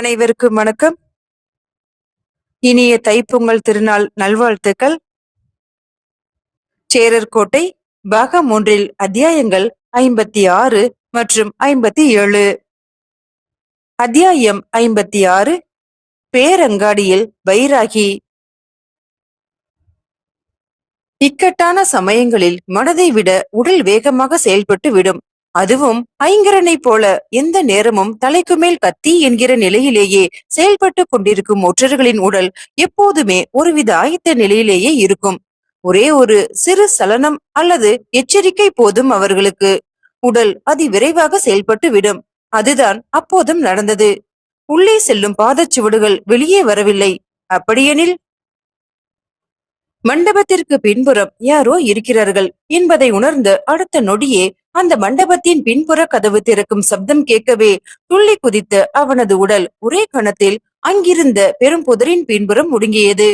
அனைவருக்கும் வணக்கம். இனிய தைப்பொங்கல் திருநாள் நல்வாழ்த்துக்கள். சேரர்கோட்டை பாகம் ஒன்றில் அத்தியாயங்கள் ஐம்பத்தி ஆறு மற்றும் ஐம்பத்தி ஏழு. அத்தியாயம் ஐம்பத்தி ஆறு பேரங்காடியில் வைராகி. இக்கட்டான சமயங்களில் மனதை விட உடல் வேகமாக செயல்பட்டு விடும் அதுவும் ஐங்கரனை போல எந்த நேரமும் தலைக்கு மேல் கத்தி என்கிற நிலையிலேயே செயல்பட்டு கொண்டிருக்கும் ஒற்றர்களின் உடல் எப்போதுமே ஒருவித ஆயத்த நிலையிலேயே இருக்கும். ஒரே ஒரு சிறு சலனம் அல்லது எச்சரிக்கை போதும் அவர்களுக்கு. உடல் அதி விரைவாக செயல்பட்டு விடும். அதுதான் அப்போதும் நடந்தது. உள்ளே செல்லும் பாதச்சுவடுகள் வெளியே வரவில்லை. அப்படியெனில்? மண்டபத்திற்கு பின்புறம் யாரோ இருக்கிறார்கள் என்பதை உணர்ந்து அடுத்த நொடியே அந்த மண்டபத்தின் பின்புற கதவு திறக்கும் சப்தம் கேட்கவே துள்ளி குதித்த அவனது உடல் ஒரே கணத்தில் அங்கிருந்த பெரும் புதரின் பின்புறம் முடுங்கியது.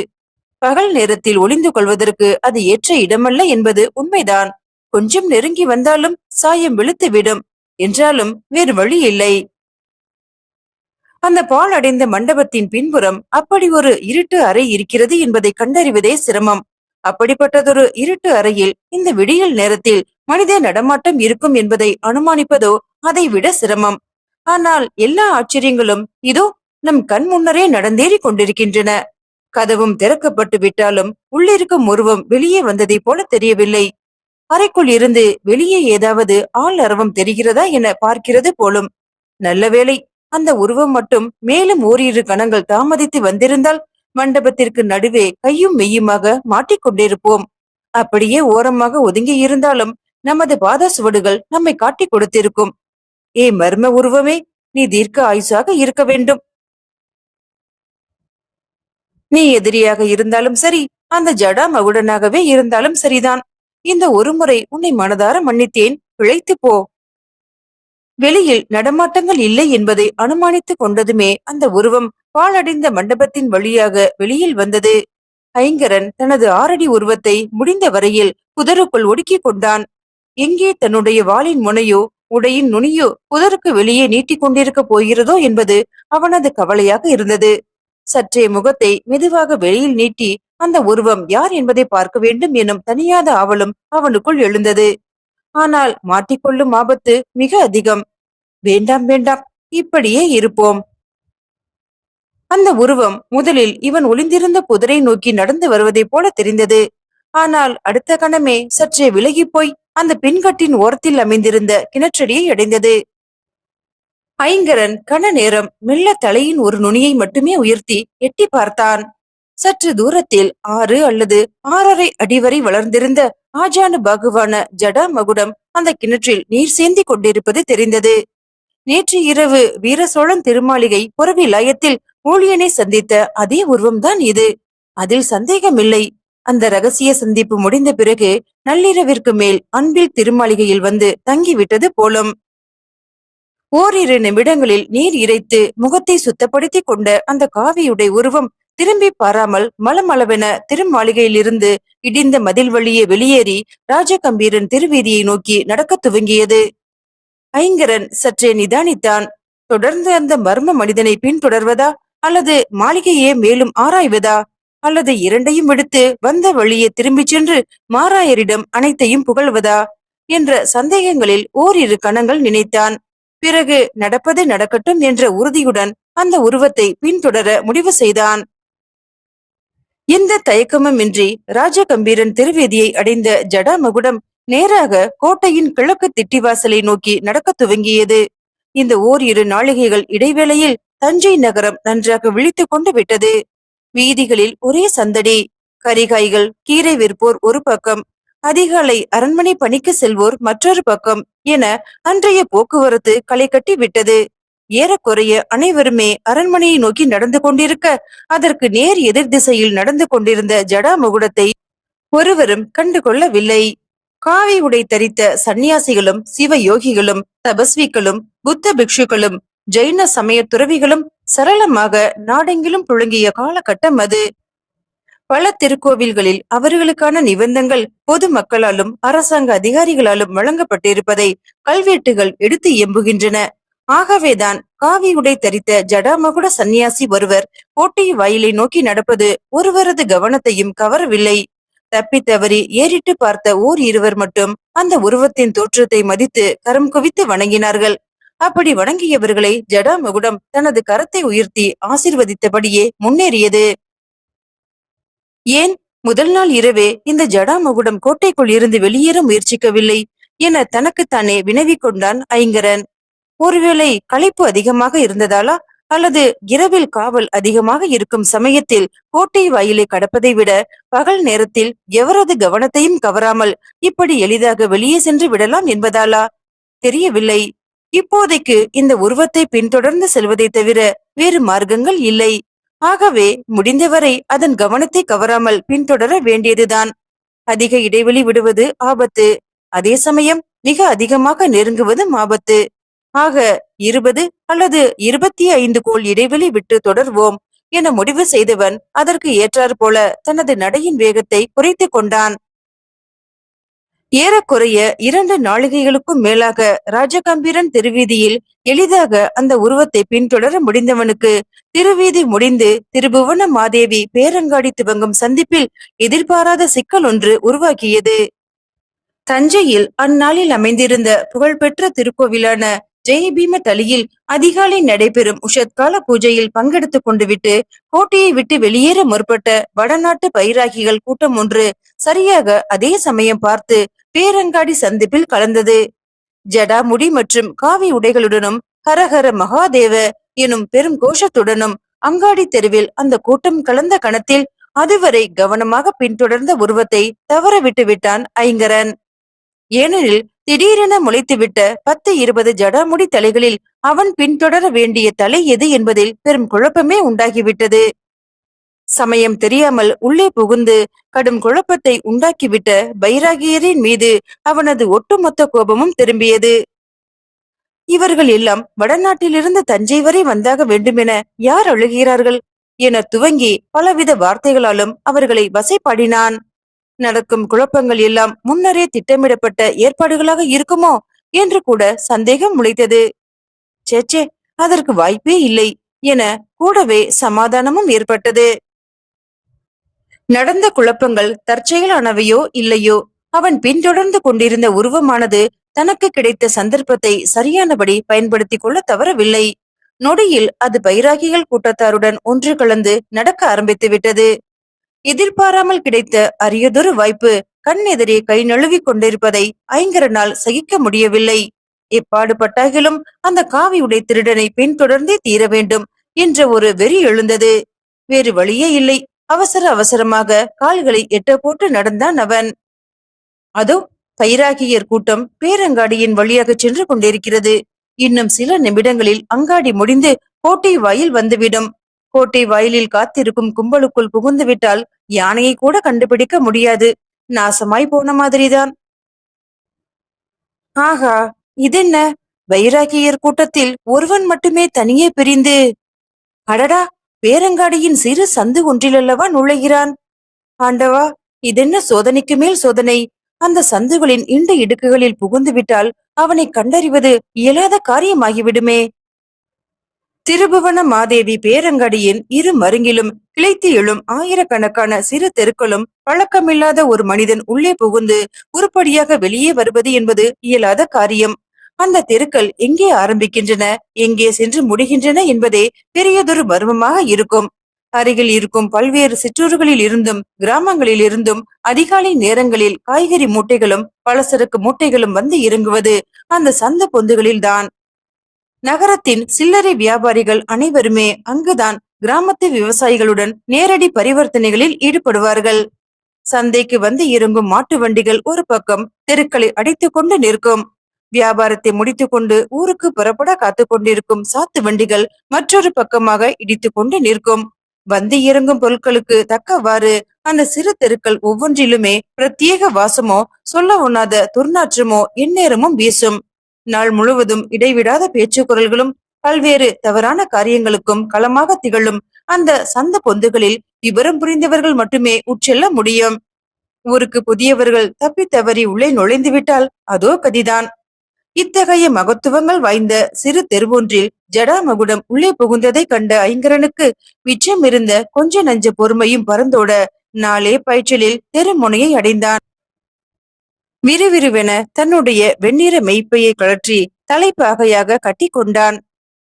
பகல் நேரத்தில் ஒளிந்து கொள்வதற்கு அது ஏற்ற இடமல்ல என்பது உண்மைதான். கொஞ்சம் நெருங்கி வந்தாலும் சாயம் விழுத்துவிடும் என்றாலும் வேறு வழி இல்லை. அந்த பால் அடைந்த மண்டபத்தின் பின்புறம் அப்படி ஒரு இருட்டு அறை இருக்கிறது என்பதை கண்டறிவதே சிரமம். அப்படிப்பட்டதொரு இருட்டு அறையில் இந்த விடியல் நேரத்தில் மனித நடமாட்டம் இருக்கும் என்பதை அனுமானிப்பதோ அதை விட சிரமம். ஆனால் எல்லா ஆச்சரியங்களும் இதோ நம் கண் முன்னரே நடந்தேறி கொண்டிருக்கின்றன. கதவும் திறக்கப்பட்டு விட்டாலும் உள்ளிருக்கும் உருவம் வெளியே வந்ததை போல தெரியவில்லை. அறைக்குள் இருந்து வெளியே ஏதாவது ஆள் அரவம் தெரிகிறதா என பார்க்கிறது போலும். நல்ல வேளை அந்த உருவம் மட்டும் மேலும் ஓரிரு கணங்கள் தாமதித்து வந்திருந்தால் மண்டபத்திற்கு நடுவே கையும் மெய்யுமாக மாட்டிக்கொண்டிருப்போம் அப்படியே ஓரமாக ஒதுங்கி இருந்தாலும் நமது பாத சுவடுகள் நம்மை காட்டி கொடுத்திருக்கும். ஏ மர்ம உருவமே நீ தீர்க்க ஆயுசாக இருக்க வேண்டும். நீ எதிரியாக இருந்தாலும் சரி அந்த ஜடா மகுடனாகவே இருந்தாலும் சரிதான். இந்த ஒரு முறை உன்னை மனதார மன்னித்தேன். பிழைத்து போ. வெளியில் நடமாட்டங்கள் இல்லை என்பதை அனுமானித்துக் கொண்டதுமே அந்த உருவம் பாழடைந்த மண்டபத்தின் வழியாக வெளியில் வந்தது. ஐங்கரன் தனது ஆறடி உருவத்தை முடிந்த வரையில் புதருக்குள் ஒடுக்கிக் கொண்டான். எங்கே தன்னுடைய வாளின் முனையோ உடையின் நுனியோ புதருக்கு வெளியே நீட்டிக் கொண்டிருக்க போகிறதோ என்பது அவனது கவலையாக இருந்தது. சற்றே முகத்தை மெதுவாக வெளியில் நீட்டி அந்த உருவம் யார் என்பதை பார்க்க வேண்டும் எனும் தனியாத ஆவலும் அவனுக்குள் எழுந்தது. ஆனால் மாட்டிக்கொள்ளும் ஆபத்து மிக அதிகம். வேண்டாம் வேண்டாம் இப்படியே இருப்போம். அந்த உருவம் முதலில் இவன் ஒளிந்திருந்த புதரை நோக்கி நடந்து வருவதைப் போல தெரிந்தது. ஆனால் அடுத்த கணமே சற்றே விலகி போய் அந்த பெண்கட்டின் ஓரத்தில் அமைந்திருந்த கிணற்றடியை அடைந்தது. ஐங்கரன் கன நேரம் மெல்ல தலையின் ஒரு நுனியை மட்டுமே உயர்த்தி எட்டி பார்த்தான். சற்று தூரத்தில் ஆறு அல்லது ஆறரை அடி வரை வளர்ந்திருந்த ஆஜானு பாகுவான ஜடா மகுடம் அந்த கிணற்றில் நீர் சேந்தி கொண்டிருப்பது தெரிந்தது. நேற்று இரவு வீர சோழன் திருமாளிகை புறவிலாயத்தில் ஊழியனை சந்தித்த அதே உருவம்தான் இது. அதில் சந்தேகமில்லை. அந்த ரகசிய சந்திப்பு முடிந்த பிறகு நள்ளிரவிற்கு மேல் அன்பில் திருமாளிகையில் வந்து தங்கிவிட்டது போலும். ஓரிரு நிமிடங்களில் நீர் இறைத்து முகத்தை சுத்தப்படுத்திக் கொண்ட அந்த காவியுடைய உருவம் திரும்பி பாராமல் மலமளவென திருமாளிகையிலிருந்து இடிந்த மதில் வழியே வெளியேறி ராஜகம்பீரன் திருவீதியை நோக்கி நடக்கத் துவங்கியது. ஐங்கரன் சற்றே நிதானித்தான். தொடர்ந்து அந்த மர்ம மனிதனை பின்தொடர்வதா அல்லது மாளிகையே மேலும் ஆராய்வதா? அல்லது இரண்டையும் விடுத்து வந்த வழியே திரும்பிச் சென்று மாராயரிடம் அனைத்தையும் புகழ்வதா? என்ற சந்தேகங்களில் ஓரிரு கணங்கள் நினைத்தான். பிறகு நடப்பது நடக்கட்டும் என்ற உறுதியுடன் அந்த உருவத்தை பின்தொடர முடிவு செய்தான். எந்த தயக்கமும் இன்றி ராஜகம்பீரன் திருவேதியை அடைந்த ஜடாமகுடம் நேராக கோட்டையின் கிழக்கு திட்டிவாசலை நோக்கி நடக்க துவங்கியது. இந்த ஓரிரு நாளிகைகள் இடைவேளையில் தஞ்சை நகரம் நன்றாக விழித்துக் கொண்டு விட்டது. வீதிகளில் ஒரே சந்தடி கரிகாய்கள் கீரை விற்போர் ஒரு பக்கம் அதிகாலை அரண்மனை பணிக்கு செல்வோர் மற்றொரு பக்கம் என அன்றைய போக்குவரத்து களை கட்டி விட்டது. ஏறக்குறைய அனைவருமே அரண்மனையை நோக்கி நடந்து கொண்டிருக்க அதற்கு நேர் எதிர் திசையில் நடந்து கொண்டிருந்த ஜடாமுகுடத்தை ஒருவரும் கண்டுகொள்ளவில்லை காவி உடை தரித்த சந்நியாசிகளும் சிவ யோகிகளும் தபஸ்விகளும் புத்த பிக்ஷுக்களும் ஜெயின சமய துறவிகளும் சரளமாக நாடெங்கிலும் புழங்கிய காலகட்டம் அது. பல திருக்கோவில்களில் அவர்களுக்கான நிபந்தங்கள் பொது மக்களாலும் அரசாங்க அதிகாரிகளாலும் வழங்கப்பட்டிருப்பதை கல்வெட்டுகள் எடுத்து எம்புகின்றன. ஆகவேதான் காவி உடை தரித்த ஜடாமகுட சந்நியாசி ஒருவர் கோட்டை வாயிலை நோக்கி நடப்பது ஒருவரது கவனத்தையும் கவரவில்லை. தப்பித்தவறி ஏறிட்டு பார்த்த ஓர் இருவர் மட்டும் அந்த உருவத்தின் தோற்றத்தை மதித்து கரம் குவித்து வணங்கினார்கள். அப்படி வணங்கியவர்களை ஜடாமகுடம் தனது கரத்தை உயர்த்தி ஆசிர்வதித்தபடியே முன்னேறியது. ஏன்? முதல் நாள் இரவே இந்த ஜடாமகுடம் கோட்டைக்குள் இருந்து வெளியேற முயற்சிக்கவில்லை என தனக்குத்தானே வினவிக் கொண்டான் ஐங்கரன். ஒருவேளை களைப்பு அதிகமாக இருந்ததாலா? அல்லது இரவில் காவல் அதிகமாக இருக்கும் சமயத்தில் கோட்டை வாயிலை கடப்பதை விட பகல் நேரத்தில் எவரது கவனத்தையும் கவராமல் இப்படி எளிதாக வெளியே சென்று விடலாம் என்பதாலா? தெரியவில்லை. இப்போதைக்கு இந்த உருவத்தை பின்தொடர்ந்து செல்வதை தவிர வேறு மார்க்கங்கள் இல்லை. ஆகவே முடிந்தவரை அதன் கவனத்தை கவராமல் பின்தொடர வேண்டியதுதான். அதிக இடைவெளி விடுவது ஆபத்து. அதே சமயம் மிக அதிகமாக நெருங்குவதும் ஆபத்து. ஆக இருபது அல்லது இருபத்தி ஐந்து கோல் இடைவெளி விட்டு தொடர்வோம் என முடிவு செய்தவன் அதற்கு ஏற்றாற்போல தனது நடையின் வேகத்தை குறைத்துக் கொண்டான். ஏறக்குறைய இரண்டு நாளிகைகளுக்கும் மேலாக ராஜகம்பீரன் திருவீதியில் எளிதாக அந்த உருவத்தை பின்தொடர முடிந்தவனுக்கு திருவீதி முடிந்து திருபுவன மாதேவி பேரங்காடி துவங்கும் சந்திப்பில் எதிர்பாராத சிக்கல் ஒன்று உருவாக்கியது. தஞ்சையில் அந்நாளில் அமைந்திருந்த புகழ்பெற்ற திருக்கோவிலான ஜெயபீம தலியில் அதிகாலை நடைபெறும் உஷத்கால பூஜையில் பங்கெடுத்துக் கொண்டு விட்டு கோட்டையை விட்டு வெளியேற முற்பட்ட வடநாட்டு பைராகிகள் கூட்டம் ஒன்று சரியாக அதே சமயம் பார்த்து பேரங்காடி சந்திப்பில் கலந்தது. ஜடாமுடி மற்றும் காவி உடைகளுடனும் ஹரஹர மகாதேவ எனும் பெரும் கோஷத்துடனும் அங்காடி தெருவில் அந்த கூட்டம் கலந்த கணத்தில் அதுவரை கவனமாக பின்தொடர்ந்த உருவத்தை தவற விட்டு விட்டான் ஐங்கரன். ஏனெனில் திடீரென முளைத்துவிட்ட பத்து இருபது ஜடாமுடி தலைகளில் அவன் பின்தொடர வேண்டிய தலை எது என்பதில் பெரும் குழப்பமே உண்டாகிவிட்டது. சமயம் தெரியாமல் உள்ளே புகுந்து கடும் குழப்பத்தை உண்டாக்கிவிட்ட பைராகியரின் மீது அவனது ஒட்டுமொத்த கோபமும் திரும்பியது. இவர்கள் எல்லாம் வடநாட்டிலிருந்து தஞ்சை வரை வந்தாக வேண்டுமென யார் அழுகிறார்கள்? என துவங்கி பலவித வார்த்தைகளாலும் அவர்களை வசைப்பாடினான். நடக்கும் குழப்பங்கள் எல்லாம் முன்னரே திட்டமிடப்பட்ட ஏற்பாடுகளாக இருக்குமோ? என்று கூட சந்தேகம் முளைத்தது. சேச்சே அதற்கு வாய்ப்பே இல்லை என கூடவே சமாதானமும் ஏற்பட்டது. நடந்த குழப்பங்கள் தற்செயலானவையோ இல்லையோ? அவன் பின்தொடர்ந்து கொண்டிருந்த உருவமானது தனக்கு கிடைத்த சந்தர்ப்பத்தை சரியானபடி பயன்படுத்திக் கொள்ள தவறவில்லை. நொடியில் அது பைராகிகள் கூட்டத்தாருடன் ஒன்று கலந்து நடக்க ஆரம்பித்து விட்டது. எதிர்பாராமல் கிடைத்த அரியதொரு வாய்ப்பு கண் எதிரே கை நழுவிக் கொண்டிருப்பதை ஐங்கரனால் சகிக்க முடியவில்லை. எப்பாடுபட்டாகிலும் அந்த காவி உடை திருடனை பின்தொடர்ந்தே தீர வேண்டும் என்ற ஒரு வெறி எழுந்தது. வேறு வழியே இல்லை. அவசர அவசரமாக கால்களை எட்ட போட்டு நடந்தான் அவன். அதோ பைராகியர் கூட்டம் பேரங்காடியின் வழியாக சென்று கொண்டிருக்கிறது. இன்னும் சில நிமிடங்களில் அங்காடி முடிந்து கோட்டை வாயில் வந்துவிடும். கோட்டை வாயிலில் காத்திருக்கும் கும்பலுக்குள் புகுந்து விட்டால் யானையை கூட கண்டுபிடிக்க முடியாது. நாசமாய் போன மாதிரிதான். ஆகா இதென்ன? வைராகியர் கூட்டத்தில் ஒருவன் மட்டுமே தனியே பிரிந்து. அடடா பேரங்காடியின் சிறு சந்து ஒன்றிலல்லவா நுழைகிறான்? ஆண்டவா இதென்ன சோதனைக்கு மேல் சோதனை? அந்த சந்துகளின் இண்ட இடுக்குகளில் புகுந்து விட்டால் அவனை கண்டறிவது இயலாத காரியமாகிவிடுமே. திருபுவன மாதேவி பேரங்காடியின் இரு மருங்கிலும் கிளைத்து எழும் ஆயிரக்கணக்கான சிறு தெருக்களும் பழக்கமில்லாத ஒரு மனிதன் உள்ளே புகுந்து உருப்படியாக வெளியே வருவது என்பது இயலாத காரியம். அந்த தெருக்கள் எங்கே ஆரம்பிக்கின்றன? எங்கே சென்று முடிகின்றன என்பதே பெரியதொரு மர்மமாக இருக்கும். அருகில் இருக்கும் பல்வேறு சிற்றூர்களில் இருந்தும் கிராமங்களில் இருந்தும் அதிகாலை நேரங்களில் காய்கறி மூட்டைகளும் பலசரக்கு மூட்டைகளும் வந்து இறங்குவது அந்த சந்த பொந்துகளில் தான். நகரத்தின் சில்லறை வியாபாரிகள் அனைவருமே அங்குதான் கிராமத்து விவசாயிகளுடன் நேரடி பரிவர்த்தனைகளில் ஈடுபடுவார்கள். சந்தைக்கு வந்து இறங்கும் மாட்டு வண்டிகள் ஒரு பக்கம் தெருக்களை அடைத்துக் கொண்டு நிற்கும். வியாபாரத்தை முடித்துக்கொண்டு ஊருக்கு புறப்பட காத்து கொண்டிருக்கும் சாத்து வண்டிகள் மற்றொரு பக்கமாக இடித்து கொண்டு நிற்கும். வந்து இறங்கும் பொருட்களுக்கு தக்கவாறு அந்த சிறு தெருக்கள் ஒவ்வொன்றிலுமே பிரத்யேக வாசமோ சொல்ல ஒண்ணாத துர்நாற்றமோ எந்நேரமும் வீசும். நாள் முழுவதும் இடைவிடாத பேச்சு குரல்களும் பல்வேறு தவறான காரியங்களுக்கும் களமாக திகழும் அந்த சந்த பொந்துகளில் விவரம் புரிந்தவர்கள் மட்டுமே உட்செல்ல முடியும். ஊருக்கு புதியவர்கள் தப்பி தவறி உள்ளே நுழைந்து விட்டால் அதோ கதிதான். இத்தகைய மகத்துவங்கள் வாய்ந்த சிறு தெருவொன்றில் ஜடாமகுடம் உள்ளே புகுந்ததை கண்ட ஐங்கரனுக்கு மிச்சமிருந்த கொஞ்ச நஞ்ச பொறுமையும் பறந்தோட நாளே பாய்ச்சலில் தெருமுனையை அடைந்தான். விறுவிறுவென தன்னுடைய வெண்ணிற மெய்ப்பையை கழற்றி தலைப்பாகையாக கட்டி கொண்டான்.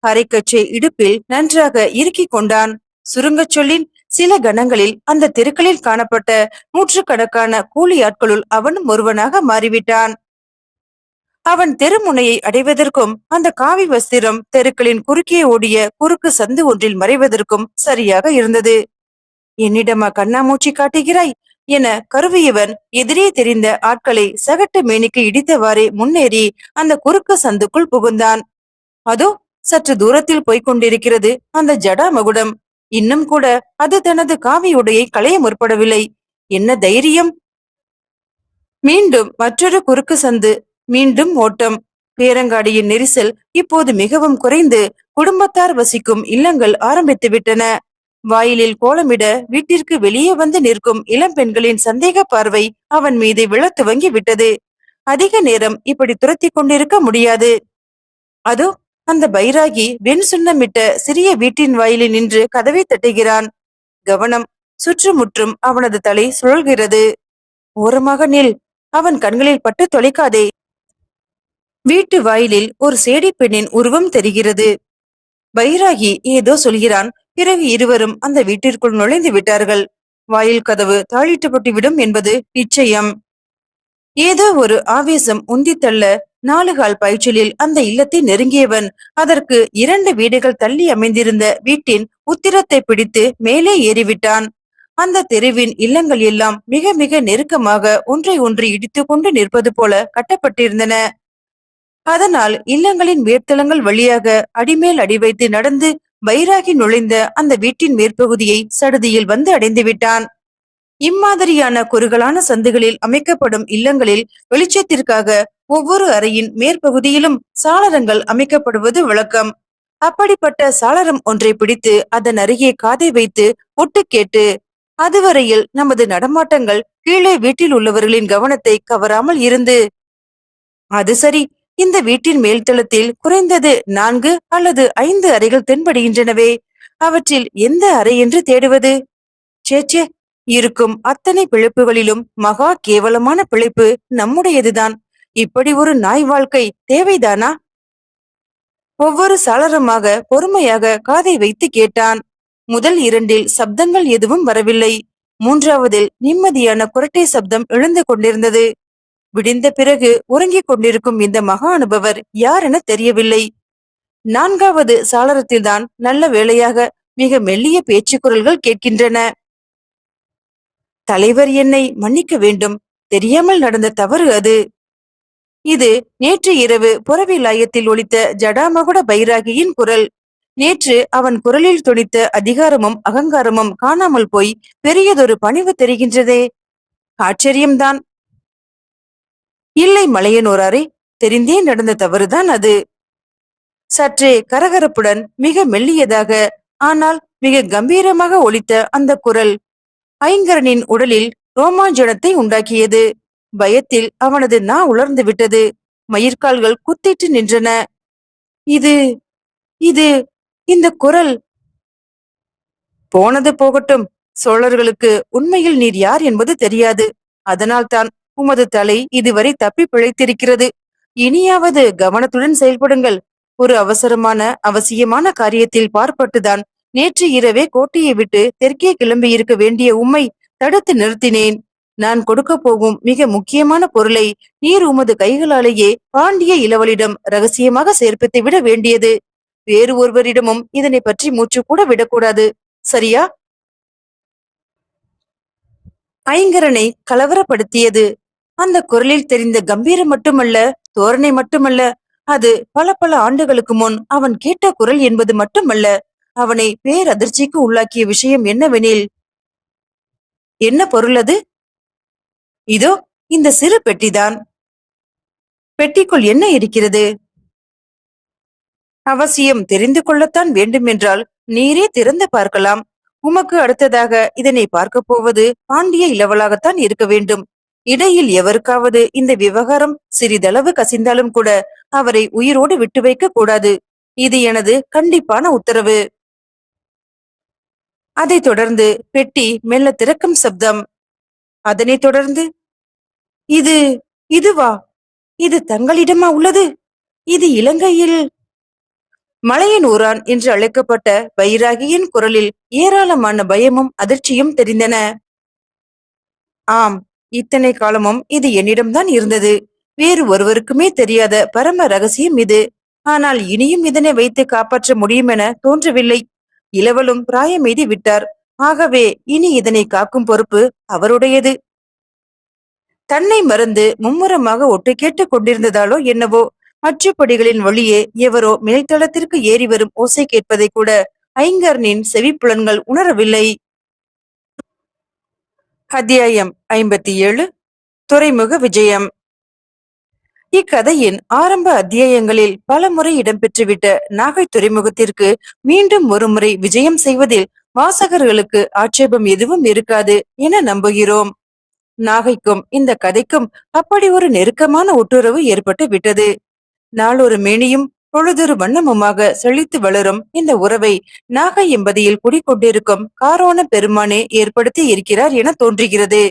அரைக்கச்சை இடுப்பில் நன்றாக இறுக்கிக் கொண்டான். சுருங்கச் சொல்லின் சில கணங்களில் அந்த தெருக்களில் காணப்பட்ட நூற்றுக்கணக்கான கூலி ஆட்களுள் அவனும் ஒருவனாக மாறிவிட்டான். அவன் தெருமுனையை அடைவதற்கும் அந்த காவி வஸ்திரம் தெருக்களின் குறுக்கே ஓடிய குறுக்கு சந்து ஒன்றில் மறைவதற்கும் சரியாக இருந்தது. என்னிடமா கண்ணாமூச்சி காட்டுகிறாய்? என கருவியவன் எதிரே தெரிந்த ஆட்களை சகட்டு மேனிக்கு இடித்தவாறே முன்னேறி அந்த குறுக்கு சந்துக்குள் புகுந்தான். அதோ சற்று தூரத்தில் போய்க் கொண்டிருக்கிறது அந்த ஜடா மகுடம். இன்னும் கூட அது தனது காவி உடையை களைய முற்படவில்லை. என்ன தைரியம்? மீண்டும் மற்றொரு குறுக்கு சந்து மீண்டும் ஓட்டம். பேரங்காடியின் நெரிசல் இப்போது மிகவும் குறைந்து குடும்பத்தார் வசிக்கும் இல்லங்கள் ஆரம்பித்து விட்டன. வாயிலில் கோலமிட வீட்டிற்கு வெளியே வந்து நிற்கும் இளம் பெண்களின் சந்தேக பார்வை அவன் மீது விழத் துவங்கி விட்டது. அதிக நேரம் இப்படி துரத்தி கொண்டிருக்க முடியாது. அதோ அந்த பைராகி வெண் சுண்ணமிட்ட சிறிய வீட்டின் வாயிலில் நின்று கதவை தட்டுகிறான். கவனம் சுற்றுமுற்றும் அவனது தலை சுழல்கிறது. ஓரமாக நில். அவன் கண்களில் பட்டு தொலைக்காதே. வீட்டு வாயிலில் ஒரு சேடி பெண்ணின் உருவம் தெரிகிறது. பைராகி ஏதோ சொல்கிறான். பிறகு இருவரும் அந்த வீட்டிற்குள் நுழைந்து விட்டார்கள். வாயில் கதவு தாழிட்டுப்பட்டு என்பது நிச்சயம். ஏதோ ஒரு ஆவேசம் உந்தித்தள்ள நாலுகால் பாய்ச்சலில் அந்த இல்லத்தை நெருங்கியவன் அதற்கு இரண்டு வீடுகள் தள்ளி அமைந்திருந்த வீட்டின் உத்திரத்தை பிடித்து மேலே ஏறிவிட்டான். அந்த தெருவின் இல்லங்கள் எல்லாம் மிக மிக நெருக்கமாக ஒன்றை ஒன்று இடித்துக் கொண்டு நிற்பது போல கட்டப்பட்டிருந்தன. அதனால் இல்லங்களின் மேற்தளங்கள் வழியாக அடிமேல் அடி வைத்து நடந்து வைராகி நுழைந்த அந்த வீட்டின் மேற்பகுதியை சடுதியில் வந்து அடைந்து விட்டான் இம்மாதிரியான குறுகலான சந்துகளில் அமைக்கப்படும் இல்லங்களில் வெளிச்சத்திற்காக ஒவ்வொரு அறையின் மேற்பகுதியிலும் சாளரங்கள் அமைக்கப்படுவது வழக்கம். அப்படிப்பட்ட சாளரம் ஒன்றை பிடித்து அதன் அருகே காதை வைத்து ஒட்டு கேட்டு அதுவரையில் நமது நடமாட்டங்கள் கீழே வீட்டில் உள்ளவர்களின் கவனத்தை கவராமல் இருந்து அது சரி இந்த வீட்டின் மேல்தளத்தில் குறைந்தது நான்கு அல்லது ஐந்து அறைகள் தென்படுகின்றனவே. அவற்றில் எந்த அறை என்று தேடுவது? சேச்சே இருக்கும் அத்தனை பிழைப்புகளிலும் மகா கேவலமான பிழைப்பு நம்முடையதுதான். இப்படி ஒரு நாய் வாழ்க்கை தேவைதானா? ஒவ்வொரு சாளரமாக பொறுமையாக காதை வைத்து கேட்டான். முதல் இரண்டில் சப்தங்கள் எதுவும் வரவில்லை. மூன்றாவதில் நிம்மதியான குரட்டை சப்தம் எழுந்து கொண்டிருந்தது. விடிந்த பிறகு உறங்கிக் கொண்டிருக்கும் இந்த மகா அனுபவர் யார் என தெரியவில்லை. நான்காவது சாளரத்தில்தான் நல்ல வேளையாக மிக மெல்லிய பேச்சு குரல்கள் கேட்கின்றன. தலைவர் என்னை மன்னிக்க வேண்டும். தெரியாமல் நடந்த தவறு அது. இது நேற்று இரவு புறவிலாயத்தில் ஒழித்த ஜடாமகுட பைராகியின் குரல். நேற்று அவன் குரலில் துணித்த அதிகாரமும் அகங்காரமும் காணாமல் போய் பெரியதொரு பணிவு தெரிகின்றதே. ஆச்சரியம்தான். இல்லை மலையனோராரே தெரிந்தே நடந்த தவறுதான் அது. சற்றே கரகரப்புடன் மிக மெல்லியதாக ஆனால் மிக கம்பீரமாக ஒலித்த அந்த குரல் ஐங்கரனின் உடலில் ரோமாஞ்சனத்தை உண்டாக்கியது. பயத்தில் அவனது நா உலர்ந்து விட்டது. மயிர்கால்கள் குத்திட்டு நின்றன. இது இது இந்த குரல். போனது போகட்டும். சோழர்களுக்கு உண்மையில் நீர் யார் என்பது தெரியாது. அதனால்தான் உமது தலை இதுவரை தப்பி பிழைத்திருக்கிறது. இனியாவது கவனத்துடன் செயல்படுங்கள். ஒரு அவசரமான அவசியமான காரியத்தில் பார்ப்பட்டுதான் நேற்று இரவே கோட்டையை விட்டு தெற்கே கிளம்பி இருக்க வேண்டிய உம்மை தடுத்து நிறுத்தினேன். நான் கொடுக்க போகும் மிக முக்கியமான பொருளை நீர் உமது கைகளாலேயே பாண்டிய இளவலிடம் ரகசியமாக சேர்ப்பித்து விட வேண்டியது. வேறு ஒருவரிடமும் இதனை பற்றி மூச்சு கூட விடக்கூடாது. சரியா? ஐங்கரனை கலவரப்படுத்தியது. அந்த குரலில் தெரிந்த கம்பீரம் மட்டுமல்ல தோரணை மட்டுமல்ல அது பல பல ஆண்டுகளுக்கு முன் அவன் கேட்ட குரல் என்பது மட்டுமல்ல அவனை பேரதிர்ச்சிக்கு உள்ளாக்கிய விஷயம் என்னவெனில் என்ன பொருள் அது? இதோ இந்த சிறு பெட்டிதான். பெட்டிக்குள் என்ன இருக்கிறது? அவசியம் தெரிந்து கொள்ளத்தான் வேண்டுமென்றால் நீரே திறந்து பார்க்கலாம். உமக்கு அடுத்ததாக இதனை பார்க்க போவது பாண்டிய இளவலாகத்தான் இருக்க வேண்டும். இடையில் எவருக்காவது இந்த விவகாரம் சிறிதளவு கசிந்தாலும் கூட அவரை உயிரோடு விட்டு வைக்க கூடாது. இது எனது கண்டிப்பான உத்தரவு. அதைத் தொடர்ந்து பெட்டி மெல்ல திறக்கும் சப்தம். அதனைத் தொடர்ந்து இது இதுவா? இது தங்களிடமா உள்ளது? இது இலங்கையில்? மலையின் ஊரான் என்று அழைக்கப்பட்ட பைராகியின் குரலில் ஏராளமான பயமும் அதிர்ச்சியும் தெரிந்தன. ஆம் இத்தனை காலமும் இது என்னிடம்தான் இருந்தது. வேறு ஒருவருக்குமே தெரியாத பரம ரகசியம் இது. ஆனால் இனியும் இதனை வைத்து காப்பாற்ற முடியும் என தோன்றவில்லை. இளவலும் பிராயம் பிராயமெய்தி விட்டார். ஆகவே இனி இதனை காக்கும் பொறுப்பு அவருடையது. தன்னை மறந்து மும்முரமாக ஒட்டு கேட்டுக் கொண்டிருந்ததாலோ என்னவோ அச்சுப்படிகளின் வழியே எவரோ மேல்தளத்திற்கு ஏறி வரும் ஓசை கேட்பதை கூட ஐங்கர்னின் செவிப்புலன்கள் உணரவில்லை. அத்தியாயம் ஐம்பத்தி ஏழு துறைமுக விஜயம். இக்கதையின் ஆரம்ப அத்தியாயங்களில் பல முறை இடம்பெற்றுவிட்ட நாகை துறைமுகத்திற்கு மீண்டும் ஒருமுறை விஜயம் செய்வதில் வாசகர்களுக்கு ஆட்சேபம் எதுவும் இருக்காது என நம்புகிறோம். நாகைக்கும் இந்த கதைக்கும் அப்படி ஒரு நெருக்கமான ஒட்டுறவு ஏற்பட்டு விட்டது நாளொரு மேனியும் பொழுதொரு வண்ணமுமாக செழித்து வளரும் இந்த உறவை நாகை எம்பதியில் குடிக்கொண்டிருக்கும் காரோண பெருமானே ஏற்படுத்தி இருக்கிறார் என தோன்றுகிறது.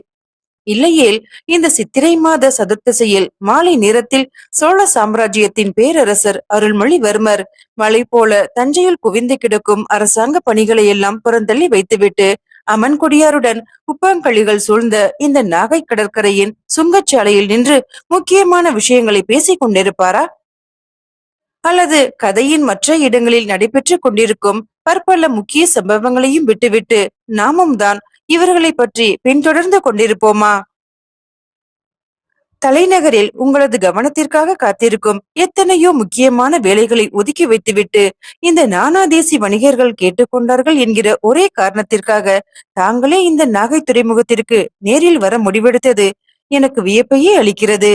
இல்லையேல் இந்த சித்திரை மாத சதுர்த்தசையில் மாலை நேரத்தில் சோழ சாம்ராஜ்யத்தின் பேரரசர் அருள்மொழிவர்மர் மலை போல தஞ்சையில் குவிந்து கிடக்கும் அரசாங்க பணிகளை எல்லாம் புறந்தள்ளி வைத்துவிட்டு அமன் கொடியாருடன் குப்பாங்களிகள் சூழ்ந்த இந்த நாகை கடற்கரையின் சுங்கச்சாலையில் நின்று முக்கியமான விஷயங்களை பேசிக் கொண்டிருப்பாரா அல்லது கதையின் மற்ற இடங்களில் நடைபெற்றுக் கொண்டிருக்கும் பற்பல முக்கிய சம்பவங்களையும் விட்டுவிட்டு நாமும் தான் இவர்களை பற்றி பின்தொடர்ந்து கொண்டிருப்போமா? தலைநகரில் உங்களது கவனத்திற்காக காத்திருக்கும் எத்தனையோ முக்கியமான வேலைகளை ஒதுக்கி வைத்துவிட்டு இந்த நானாதேசி வணிகர்கள் கேட்டுக்கொண்டார்கள் என்கிற ஒரே காரணத்திற்காக தாங்களே இந்த நாகை துறைமுகத்திற்கு நேரில் வர முடிவெடுத்தது எனக்கு வியப்பையே அளிக்கிறது.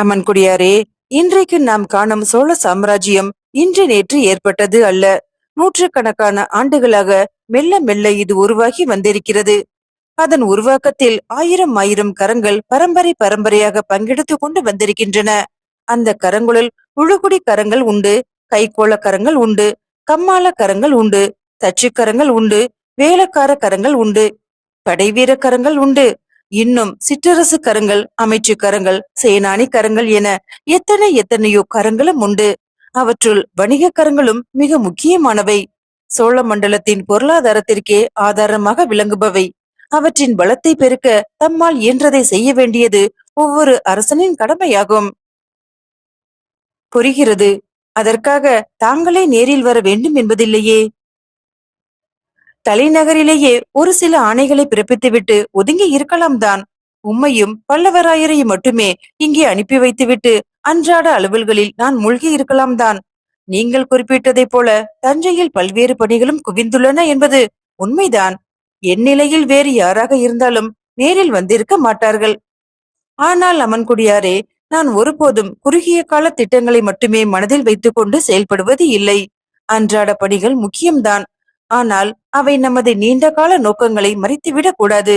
அம்மன்குடியாரே இன்றைக்கு நாம் காணும் சோழ சாம்ராஜ்யம் இன்று நேற்று ஏற்பட்டது அல்ல. நூற்றுக்கணக்கான ஆண்டுகளாக மெல்ல மெல்ல இது உருவாகி வந்திருக்கிறது. அதன் உருவாக்கத்தில் ஆயிரம் ஆயிரம் கரங்கள் பரம்பரை பரம்பரையாக பங்கெடுத்து கொண்டு வந்திருக்கின்றன. அந்த கரங்களுள் உழுகுடி கரங்கள் உண்டு கைகோள கரங்கள் உண்டு கம்மாள கரங்கள் உண்டு தச்சுக்கரங்கள் உண்டு வேலக்கார கரங்கள் உண்டு படைவீர கரங்கள் உண்டு இன்னும் சிற்றரசு கரங்கள் அமைச்சு கரங்கள் சேனானி கரங்கள் என எத்தனை எத்தனையோ கரங்களும் உண்டு. அவற்றுள் வணிக கரங்களும் மிக முக்கியமானவை. சோழ மண்டலத்தின் பொருளாதாரத்திற்கே ஆதாரமாக விளங்குபவை. அவற்றின் பலத்தை பெருக்க தம்மால் இயன்றதை செய்ய வேண்டியது ஒவ்வொரு அரசனின் கடமையாகும். புரிகிறது. அதற்காக தாங்களே நேரில் வர வேண்டும் என்பதில்லையே. தலைநகரிலேயே ஒரு சில ஆணைகளை பிறப்பித்துவிட்டு ஒதுங்கி இருக்கலாம் தான் உம்மையும் பல்லவராயரையும் மட்டுமே இங்கே அனுப்பி வைத்துவிட்டு அன்றாட அலுவல்களில் நான் மூழ்கி இருக்கலாம் தான் நீங்கள் குறிப்பிட்டதைப் போல தஞ்சையில் பல்வேறு பணிகளும் குவிந்துள்ளன என்பது உண்மைதான். என் நிலையில் வேறு யாராக இருந்தாலும் நேரில் வந்திருக்க மாட்டார்கள். ஆனால் அமன்குடியாரே நான் ஒருபோதும் குறுகிய கால திட்டங்களை மட்டுமே மனதில் வைத்துக்கொண்டு செயல்படுவது இல்லை. அன்றாட பணிகள் முக்கியம்தான். ஆனால் அவை நமது நீண்ட கால நோக்கங்களை மறைத்துவிடக் கூடாது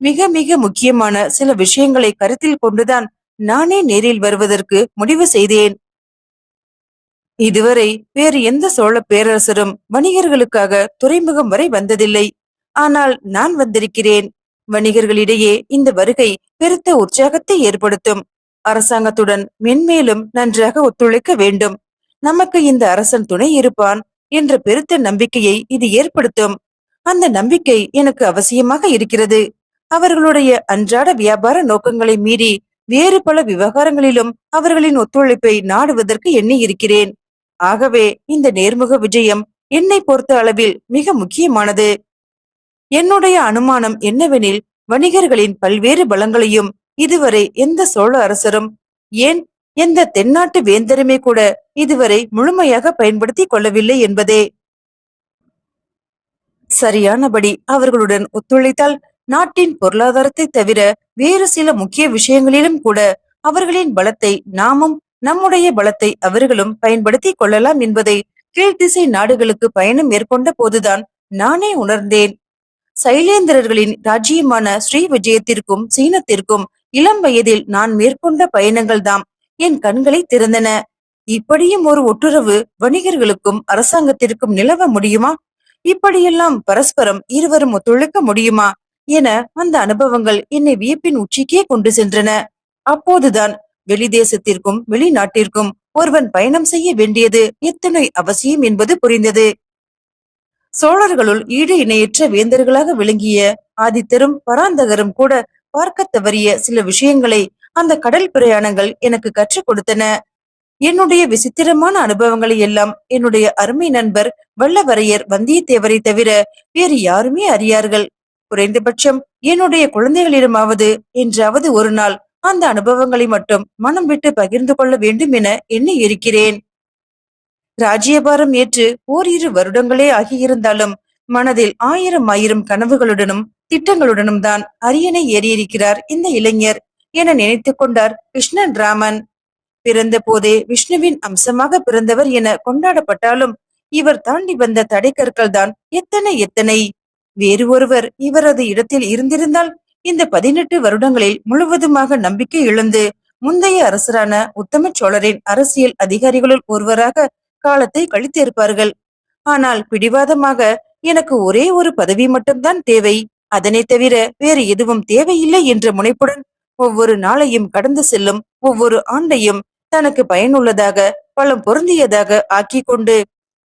மிக மிக முக்கியமான சில விஷயங்களை கருத்தில் கொண்டுதான் நானே நேரில் வருவதற்கு முடிவு செய்தேன். இதுவரை வேறு எந்த சோழ பேரரசரும் வணிகர்களுக்காக துறைமுகம் வரை வந்ததில்லை. ஆனால் நான் வந்திருக்கிறேன். வணிகர்களிடையே இந்த வருகை பெருத்த உற்சாகத்தை ஏற்படுத்தும். அரசாங்கத்துடன் மென்மேலும் நன்றாக ஒத்துழைக்க வேண்டும். நமக்கு இந்த அரசன் துணை இருப்பான். என்ற பெருத்த நம்பிக்கையை இது ஏற்படுத்தும். அந்த நம்பிக்கை எனக்கு அவசியமாக இருக்கிறது. அவர்களுடைய அன்றாட வியாபார நோக்கங்களை மீறி வேறு பல விவகாரங்களிலும் அவர்களின் ஒத்துழைப்பை நாடுவதற்கு எண்ணி இருக்கிறேன் ஆகவே இந்த நேர்முக விஜயம் என்னை பொறுத்த அளவில் மிக முக்கியமானது. என்னுடைய அனுமானம் என்னவெனில் வணிகர்களின் பல்வேறு பலங்களையும் இதுவரை எந்த சோழ அரசரும் ஏன் எந்த தென்னாட்டு வேந்தருமே கூட இதுவரை முழுமையாக பயன்படுத்தி கொள்ளவில்லை என்பதே. சரியானபடி அவர்களுடன் ஒத்துழைத்தால் நாட்டின் பொருளாதாரத்தை தவிர வேறு சில முக்கிய விஷயங்களிலும் கூட அவர்களின் பலத்தை நாமும் நம்முடைய பலத்தை அவர்களும் பயன்படுத்தி கொள்ளலாம் என்பதை கீழ்த்திசை நாடுகளுக்கு பயணம் மேற்கொண்ட போதுதான் நானே உணர்ந்தேன். சைலேந்திரர்களின் ராஜ்யமான ஸ்ரீ விஜயத்திற்கும் சீனத்திற்கும் இளம் வயதில் நான் மேற்கொண்ட பயணங்கள்தாம். என் கண்களை திறந்தன. இப்படியும் ஒரு ஒட்டுறவு வணிகர்களுக்கும் அரசாங்கத்திற்கும் நிலவ முடியுமா? இப்படியெல்லாம் பரஸ்பரம் இருவரும் ஒத்துழைக்க முடியுமா? என அந்த அனுபவங்கள் என்னை வியப்பின் உச்சிக்கே கொண்டு சென்றன. அப்போதுதான் வெளிதேசத்திற்கும் வெளிநாட்டிற்கும் ஒருவன் பயணம் செய்ய வேண்டியது எத்தனை அவசியம் என்பது புரிந்தது. சோழர்களுள் ஈடு இணையற்ற வேந்தர்களாக விளங்கிய ஆதித்தரும் பராந்தகரும் கூட பார்க்க தவறிய சில விஷயங்களை அந்த கடல் பிரயாணங்கள் எனக்கு கற்றுக் கொடுத்தன. என்னுடைய விசித்திரமான அனுபவங்களை எல்லாம் என்னுடைய அருமை நண்பர் வல்லவரையர் வந்தியத்தேவரை தவிர வேறு யாருமே அறியார்கள். குறைந்தபட்சம் என்னுடைய குழந்தைகளிடமாவது என்றாவது ஒரு நாள் அந்த அனுபவங்களை மட்டும் மனம் விட்டு பகிர்ந்து கொள்ள வேண்டும் என எண்ணி இருக்கிறேன். ராஜ்யபாரம் ஏற்று ஓரிரு வருடங்களே ஆகியிருந்தாலும் மனதில் ஆயிரம் ஆயிரம் கனவுகளுடனும் திட்டங்களுடனும் தான் அரியணை ஏறியிருக்கிறார் இந்த இளைஞர். என நினைத்துக் கொண்டார் கிருஷ்ணன் ராமன். பிறந்த போதே விஷ்ணுவின் அம்சமாக பிறந்தவர் என கொண்டாடப்பட்டாலும் இவர் தாண்டி வந்த தடைக்கற்கள் தான் எத்தனை எத்தனை. வேறு ஒருவர் இவரது இடத்தில் இருந்திருந்தால் இந்த பதினெட்டு வருடங்களில் முழுவதுமாக நம்பிக்கை இழந்து முந்தைய அரசரான உத்தம சோழரின் அரசியல் அதிகாரிகளுள் ஒருவராக காலத்தை கழித்திருப்பார்கள். ஆனால் பிடிவாதமாக எனக்கு ஒரே ஒரு பதவி மட்டும்தான் தேவை. அதனை தவிர வேறு எதுவும் தேவையில்லை என்ற முனைப்புடன் ஒவ்வொரு நாளையும் கடந்து செல்லும் ஒவ்வொரு ஆண்டையும் தனக்கு பயனுள்ளதாக பலம் பொருந்தியதாக ஆக்கி கொண்டு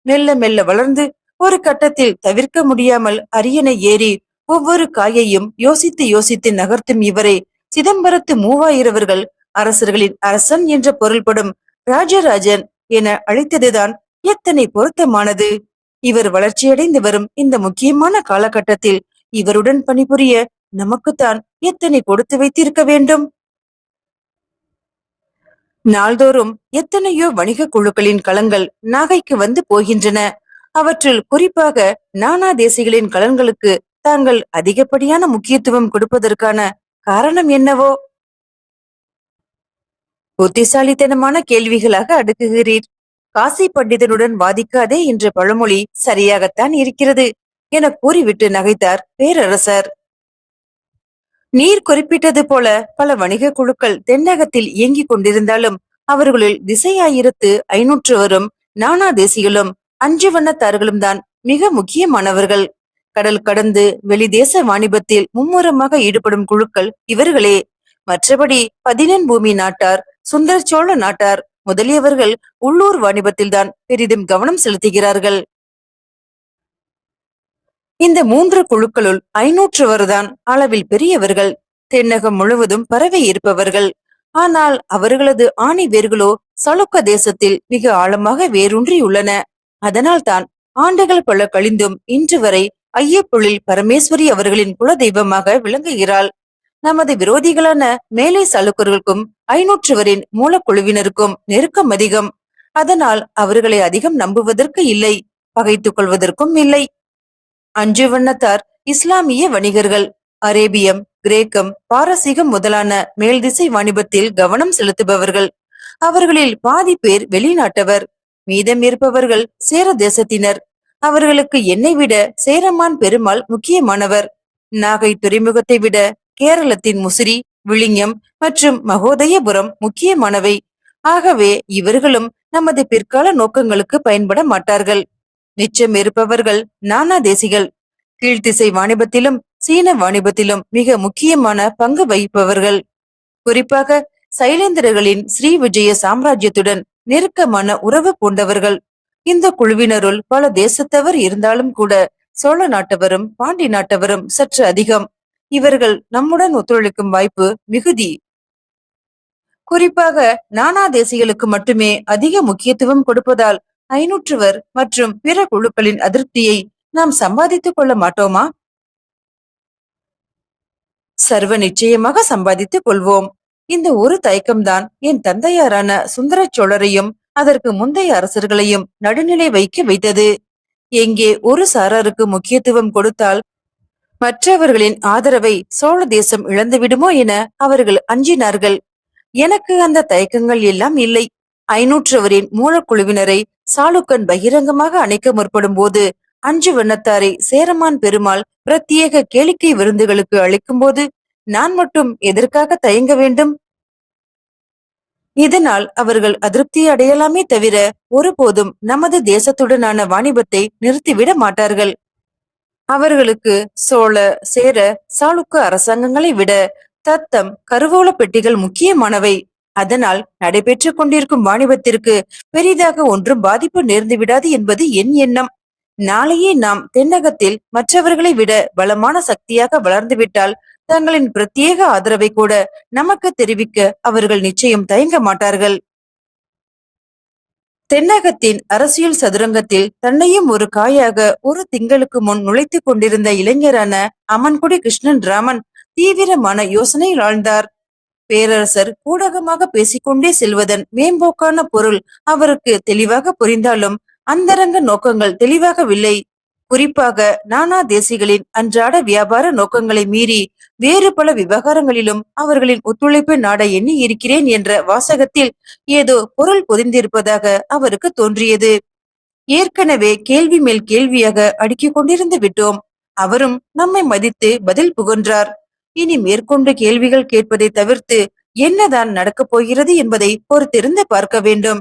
மெல்ல மெல்ல வளர்ந்து ஒரு கட்டத்தில் தவிர்க்க முடியாமல் அரியணை ஏறி ஒவ்வொரு காயையும் யோசித்து யோசித்து நகர்த்தும் இவரை சிதம்பரத்து மூவாயிரவர்கள் அரசர்களின் அரசன் என்ற பொருள்படும் ராஜராஜன் என அழைத்ததுதான் எத்தனை பொருத்தமானது. இவர் வளர்ச்சியடைந்து வரும் இந்த முக்கியமான காலகட்டத்தில் இவருடன் பணிபுரிய நமக்குத்தான் எத்தனை கொடுத்து வைத்திருக்க வேண்டும்? நாள்தோறும் எத்தனையோ வணிக குழுக்களின் களங்கள் நாகைக்கு வந்து போகின்றன. அவற்றுள் குறிப்பாக நானா தேசிகளின் களன்களுக்கு தாங்கள் அதிகப்படியான முக்கியத்துவம் கொடுப்பதற்கான காரணம் என்னவோ? புத்திசாலித்தனமான கேள்விகளாக அடுக்குகிறீர். காசி பண்டிதனுடன் வாதிக்காதே என்ற பழமொழி சரியாகத்தான் இருக்கிறது என கூறிவிட்டு நகைத்தார் பேரரசர். நீர் குறிப்பிட்டது போல பல வணிக குழுக்கள் தென்னகத்தில் இயங்கிக் கொண்டிருந்தாலும் அவர்களில் திசையாயிரத்து ஐநூற்று வரும் நானா தேசிகளும் அஞ்சு வண்ணத்தார்களும் தான் மிக முக்கியமானவர்கள். கடல் கடந்து வெளிதேச வாணிபத்தில் மும்முரமாக ஈடுபடும் குழுக்கள் இவர்களே. மற்றபடி பதினெண் பூமி நாட்டார் சுந்தர சோழ நாட்டார் முதலியவர்கள் உள்ளூர் வாணிபத்தில்தான் பெரிதும் கவனம் செலுத்துகிறார்கள். இந்த மூன்று குழுக்களுள் ஐநூற்றுவர்தான் அளவில் பெரியவர்கள். தென்னகம் முழுவதும் பரவி இருப்பவர்கள். ஆனால் அவர்களது ஆணி வேர்களோ சளுக்க தேசத்தில் மிக ஆழமாக வேரூன்றியுள்ளன அதனால்தான் ஆண்டுகள் பல கழிந்தும் இன்று வரை ஐயப்பொழில் பரமேஸ்வரி அவர்களின் குலதெய்வமாக விளங்குகிறாள். நமது விரோதிகளான மேலை சலுக்கர்களுக்கும் ஐநூற்றுவரின் மூலக்குழுவினருக்கும் நெருக்கம் அதிகம். அதனால் அவர்களை அதிகம் நம்புவதற்கு இல்லை பகைத்துக் கொள்வதற்கும் இல்லை. அஞ்சு வண்ணத்தார் இஸ்லாமிய வணிகர்கள். அரேபியம் கிரேக்கம் பாரசீகம் முதலான மேல்திசை வாணிபத்தில் கவனம் செலுத்துபவர்கள். அவர்களில் பாதி பேர் வெளிநாட்டவர். மீதம் இருப்பவர்கள் சேர தேசத்தினர். அவர்களுக்கு என்னை விட சேரமான் பெருமாள் முக்கியமானவர். நாகை துறைமுகத்தை விட கேரளத்தின் முசிறி விழிஞம் மற்றும் மகோதயபுரம் முக்கியமானவை. ஆகவே இவர்களும் நமது பிற்கால நோக்கங்களுக்கு பயன்பட மாட்டார்கள். நிச்சயம் இருப்பவர்கள் நானா தேசிகள் கீழ்த்திசை வாணிபத்திலும் சீன வாணிபத்திலும் மிக முக்கியமான பங்கு வகிப்பவர்கள். குறிப்பாக சைலேந்திரர்களின் ஸ்ரீ விஜய சாம்ராஜ்யத்துடன் நெருக்கமான உறவு பூண்டவர்கள். இந்த குழுவினருள் பல தேசத்தவர் இருந்தாலும் கூட சோழ நாட்டவரும் பாண்டி நாட்டவரும் சற்று அதிகம். இவர்கள் நம்முடன் ஒத்துழைக்கும் வாய்ப்பு மிகுதி. குறிப்பாக நானா தேசிகளுக்கு மட்டுமே அதிக முக்கியத்துவம் கொடுப்பதால் ஐநூற்றுவர் மற்றும் பிற குழுக்களின் அதிருப்தியை நாம் சம்பாதித்துக் கொள்ள மாட்டோமா? சர்வ நிச்சயமாக சம்பாதித்துக் கொள்வோம். இந்த ஒரு தயக்கம்தான் என் தந்தையாரான சுந்தர சோழரையும் அதற்கு முந்தைய அரசர்களையும் நடுநிலை வைக்க வைத்தது. எங்கே ஒரு சாராருக்கு முக்கியத்துவம் கொடுத்தால் மற்றவர்களின் ஆதரவை சோழ தேசம் இழந்துவிடுமோ என அவர்கள் அஞ்சினார்கள். எனக்கு அந்த தயக்கங்கள் எல்லாம் இல்லை. ஐநூற்றவரின் மூலக்குழுவினரை சாளுக்கன் பகிரங்கமாக அணைக்க முற்படும் போது அஞ்சு வண்ணத்தாரை சேரமான் பெருமாள் பிரத்யேக கேளிக்கை விருந்துகளுக்கு அளிக்கும் போது நான் மட்டும் எதற்காக தயங்க வேண்டும்? இதனால் அவர்கள் அதிருப்தி அடையலாமே தவிர ஒருபோதும் நமது தேசத்துடனான வாணிபத்தை நிறுத்திவிட மாட்டார்கள். அவர்களுக்கு சோழ சேர சாளுக்க அரசாங்கங்களை விட தத்தம் கருவூல பெட்டிகள் முக்கியமானவை. அதனால் நடைபெற்றுக் கொண்டிருக்கும் வாணிபத்திற்கு பெரிதாக ஒன்றும் பாதிப்பு நேர்ந்து விடாது என்பது என் எண்ணம். நாளையே நாம் தென்னகத்தில் மற்றவர்களை விட பலமான சக்தியாக வளர்ந்துவிட்டால் தங்களின் பிரத்யேக ஆதரவை கூட நமக்கு தெரிவிக்க அவர்கள் நிச்சயம் தயங்க மாட்டார்கள். தென்னகத்தின் அரசியல் சதுரங்கத்தில் தன்னையும் ஒரு காயாக ஒரு திங்களுக்கு முன் நுழைத்துக் கொண்டிருந்த இளைஞரான அமன்குடி கிருஷ்ணன் ராமன் தீவிரமான யோசனையில் ஆழ்ந்தார். பேரரசர் ஊடகமாக பேசிக்கொண்டே செல்வதன் மேம்போக்கான பொருள் அவருக்கு தெளிவாக புரிந்தாலும் அந்தரங்க நோக்கங்கள் தெளிவாகவில்லை. குறிப்பாக நானா தேசிகளின் அன்றாட வியாபார நோக்கங்களை மீறி வேறு பல விவகாரங்களிலும் அவர்களின் ஒத்துழைப்பு நாட எண்ணி இருக்கிறேன் என்ற வாசகத்தில் ஏதோ பொருள் பொதிந்திருப்பதாக அவருக்கு தோன்றியது. ஏற்கனவே கேள்வி மேல் கேள்வியாக அடுக்கிக் கொண்டிருந்து விட்டோம். அவரும் நம்மை மதித்து பதில் புகன்றார். இனி மேற்கொண்டு கேள்விகள் கேட்பதை தவிர்த்து என்னதான் நடக்கப் போகிறது என்பதை பொறுத்திருந்து பார்க்க வேண்டும்.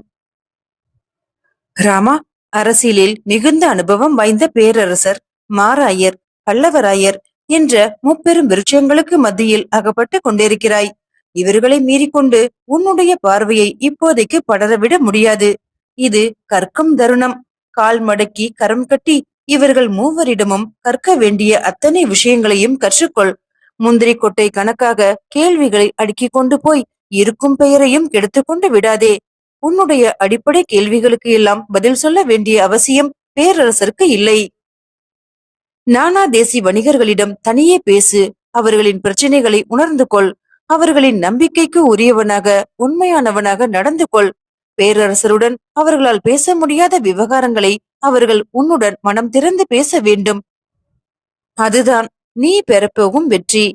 ராமா அரசியலில் மிகுந்த அனுபவம் வாய்ந்த பேரரசர் மாராயர் பல்லவராயர் என்ற முப்பெரும் விருட்சங்களுக்கு மத்தியில் அகப்பட்டு கொண்டிருக்கிறாய். இவர்களை மீறிக்கொண்டு உன்னுடைய பார்வையை இப்போதைக்கு படரவிட முடியாது. இது கற்கும் தருணம். கால் மடக்கி கரம் கட்டி இவர்கள் மூவரிடமும் கற்க வேண்டிய அத்தனை விஷயங்களையும் கற்றுக்கொள். முந்திரி கொட்டை கணக்காக கேள்விகளை அடுக்கிக் கொண்டு போய் இருக்கும் பெயரையும் கெடுத்துக்கொண்டு விடாதே. உன்னுடைய அடிப்படை கேள்விகளுக்கு எல்லாம் பதில் சொல்ல வேண்டிய அவசியம் பேரரசருக்கு இல்லை. நானா தேசி வணிகர்களிடம் தனியே பேசு அவர்களின் பிரச்சனைகளை உணர்ந்து கொள். அவர்களின் நம்பிக்கைக்கு உரியவனாக உண்மையானவனாக நடந்து கொள். பேரரசருடன் அவர்களால் பேச முடியாத விவகாரங்களை அவர்கள் உன்னுடன் மனம் திறந்து பேச வேண்டும். அதுதான் நீ பெறப்போகும் வெற்றி.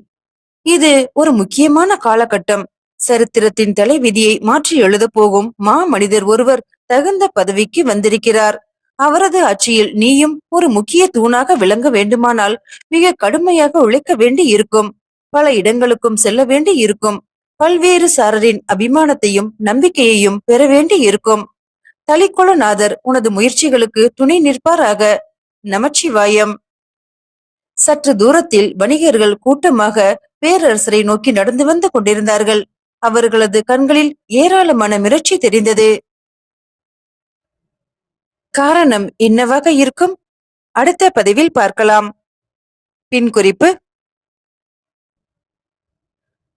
இது ஒரு முக்கியமான காலகட்டம். சரித்திரத்தின் தலைவிதியை மாற்றி எழுதப் போகும் மா மனிதர் ஒருவர் தகுந்த பதவிக்கு வந்திருக்கிறார். அவரது ஆட்சியில் நீயும் ஒரு முக்கிய தூணாக விளங்க வேண்டுமானால் மிக கடுமையாக உழைக்க வேண்டி இருக்கும் பல இடங்களுக்கும் செல்ல வேண்டி இருக்கும் பல்வேறு சாரரின் அபிமானத்தையும் நம்பிக்கையையும் பெற வேண்டி இருக்கும் தலிக்குளநாதர் உனது முயற்சிகளுக்கு துணை நிற்பாராக. நமச்சிவாயம். சற்று தூரத்தில் வணிகர்கள் கூட்டமாக பேரரசரை நோக்கி நடந்து வந்து கொண்டிருந்தார்கள். அவர்களது கண்களில் ஏராளமான மிரட்சி தெரிந்தது. காரணம் என்னவாக இருக்கும்? அடுத்த பதிவில் பார்க்கலாம். பின் குறிப்பு.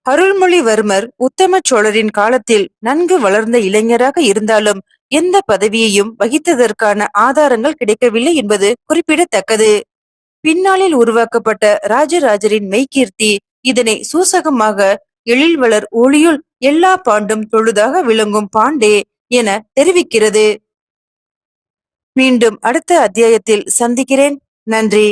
அருள்மொழிவர்மர் உத்தம சோழரின் காலத்தில் நன்கு வளர்ந்த இளைஞராக இருந்தாலும் எந்த பதவியையும் வகித்ததற்கான ஆதாரங்கள் கிடைக்கவில்லை என்பது குறிப்பிடத்தக்கது. பின்னாளில் உருவாக்கப்பட்ட ராஜராஜரின் மெய்கீர்த்தி இதனை சூசகமாக எழில் வளர் ஒளியுள் எல்லா பாண்டும் தொழுதாக விளங்கும் பாண்டே என தெரிவிக்கிறது. மீண்டும் அடுத்த அத்தியாயத்தில் சந்திக்கிறேன். நன்றி.